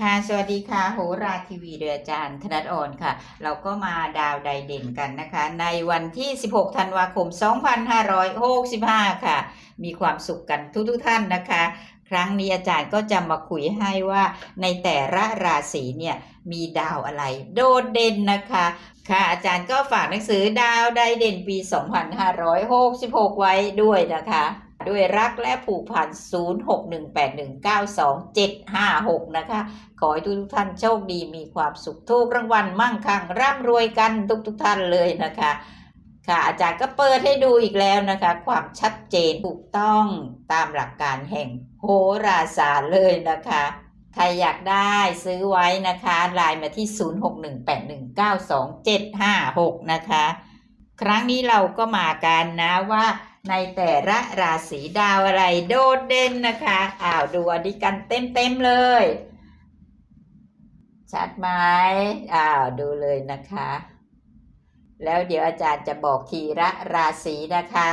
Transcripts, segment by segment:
ค่ะ สวัสดีค่ะ โหราทีวีเดืออาจารย์ ธนัทอ่อนค่ะ เราก็มาดาวไดเด่นกันนะคะ ในวันที่ 16 ธันวาคม 2565 ค่ะ มีความสุขกันทุกๆทท่านนะคะ ครั้งนี้อาจารย์ก็จะมาคุยให้ว่าในแต่ละราศีเนี่ย มีดาวอะไร โดดเด่นนะคะ ค่ะ อาจารย์ก็ฝากหนังสือดาวไดเด่นปี 2566 ไว้ด้วยนะคะ ด้วยรักและผูกพัน 0618192756 นะคะ ขอให้ทุกๆท่านโชคดีมีความสุขทุกรางวัลมั่งคั่งร่ำรวยกันทุกๆท่านเลยนะคะ ค่ะอาจารย์ก็เปิดให้ดูอีกแล้วนะคะ ความชัดเจนถูกต้องตามหลักการแห่งโหราศาสตร์เลยนะคะใครอยากได้ซื้อไว้นะคะไลน์มาที่ 0618192756 นะคะ ครั้งนี้เราก็มากันนะว่า ในแต่ละราศีดาวอะไรโดดเด่นนะคะอ้าวดูอันนี้กันเต็มๆเลย ชัดไหมอ้าวดูเลยนะคะ แล้วเดี๋ยวอาจารย์จะบอกทีละราศีนะคะ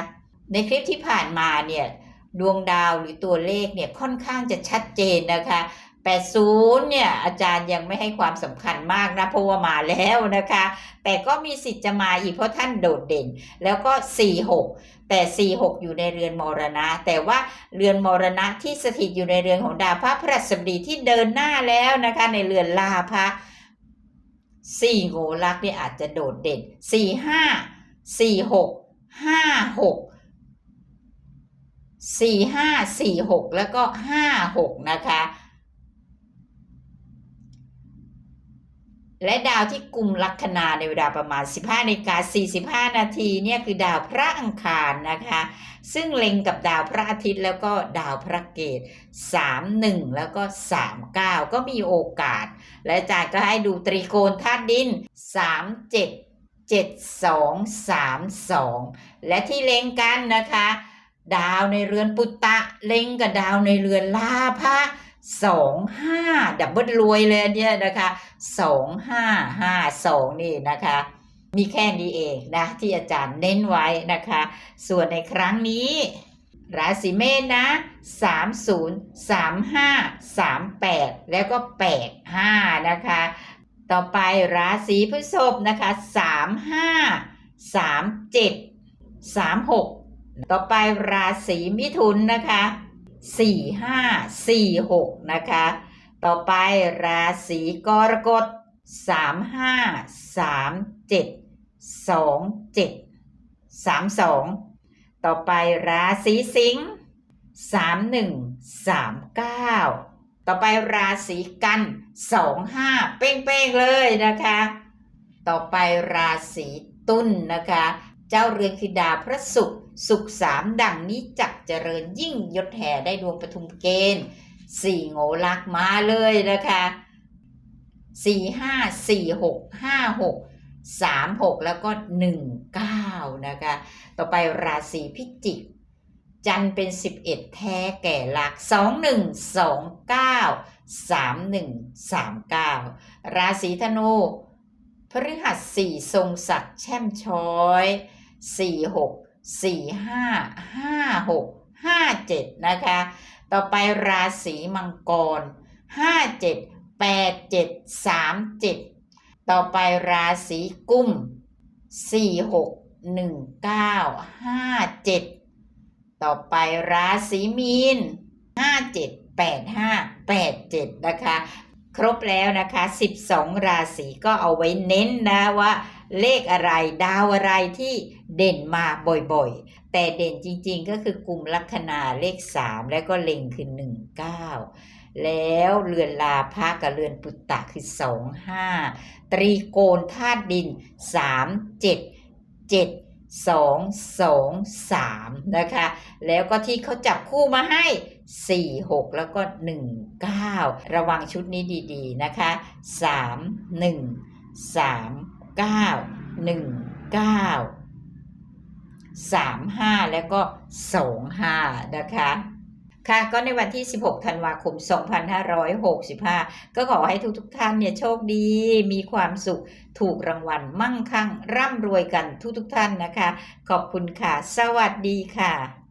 ในคลิปที่ผ่านมาเนี่ยดวงดาวหรือตัวเลขเนี่ยค่อนข้างจะชัดเจนนะคะ 80 เนี่ยอาจารย์ยังไม่ให้ความสำคัญมากนะเพราะว่ามาแล้วนะคะ แต่ก็มีสิทธิ์จะมาอีกเพราะท่านโดดเด่น แล้วก็ 46 แต่ 46 อยู่ในเรือนมรณะ แต่ว่าเรือนมรณะที่สถิตอยู่ในเรือนของดาวพระพฤหัสบดีที่เดินหน้าแล้วนะคะ ในเรือนลาภะสี่โงลักษ์นี่อาจจะโดดเด่นสี่ห้าสี่หกห้าหกสี่ห้าสี่หกแล้วก็ห้าหกนะคะ และดาวที่กลุ่มลัคนาในเวลาประมาณ 15นาฬิกา45 นาทีเนี่ยคือดาวพระอังคารนะคะ ซึ่งเล็งกับดาวพระอาทิตย์แล้วก็ดาวพระเกต31 แล้วก็ 39 ก็มีโอกาส และอาจารย์ก็ให้ดูตรีโกณธาตุดิน 3 7 7 2 3 2 และที่เล็งกันนะคะ ดาวในเรือนปุตตะ เล็งกับดาวในเรือนลาภะ สองห้าดับเบิลรวยเลยนเนี่ยนะคะสองห้าห้าสองนี่นะคะ มีแค่นี้เองนะ ที่อาจารย์เน้นไว้นะคะ ส่วนในครั้งนี้ราศีเมษนะ 30 35 38 แล้วก็ 85 นะคะ ต่อไปราศีพฤษภนะคะ 35 37 36 ต่อไปราศีมิถุนนะคะ สี่ห้าสี่หกนะคะ ต่อไปราศีกรกฎสามห้าสามเจ็ดสองเจ็ดสามสองต่อไปราศีสิงห์สามหนึ่งสามเก้าต่อไปราศีกันสองห้าเป้งๆเลยนะคะ ต่อไปราศีตุลนะคะ เจ้าเรือนคือดาวพระศุกร์สุขสามดังนี้จักเจริญยิ่งยศแห่ได้ดวงปทุมเกณฑ์สี่โงลักมาเลยนะคะสี่ห้าสี่หกห้าหกสามหกแล้วก็หนึ่งเก้านะคะ ต่อไปราศีพิจิก จันเป็นสิบเอ็ดแท้แก่หลักสองหนึ่งสองเก้าสามหนึ่งสามเก้าราศีธนูพฤหัสสี่ทรงศักดิ์แช่มช้อย สี่หกสี่ห้าห้าหกห้าเจ็ดนะคะ ต่อไปราศีมังกรห้าเจ็ดแปดเจ็ดสามเจ็ดต่อไปราศีกุมสี่หกหนึ่งเก้าห้าเจ็ดต่อไปราศีมีนห้าเจ็ดแปดห้าแปดเจ็ดนะคะ ครบแล้วนะคะ 12 ราศีก็เอาไว้เน้นนะว่าเลขอะไรดาวอะไรที่เด่นมาบ่อยๆ แต่เด่นจริงๆก็คือกลุ่มลัคนาเลข 3 แล้วก็เล็งคือ 1 9 แล้วเรือนลาภะกับเรือนปุตตะคือ 2 5 ตรีโกณธาตุดิน 3 7 7 2 2 3 นะคะ แล้วก็ที่เขาจับคู่มาให้ 4 6 แล้วก็ 1 9 ระวังชุดนี้ดีๆนะคะ 3 1 3 9 1 9 3 5 แล้วก็ 2 5 นะคะค่ะก็ในวันที่ 16 ธันวาคม 2565 ก็ขอให้ทุกๆทท่านเนี่ยโชคดี มีความสุข ถูกรางวัล มั่งคั่ง ร่ำรวยกันทุกๆทท่านนะคะ ขอบคุณค่ะ สวัสดีค่ะ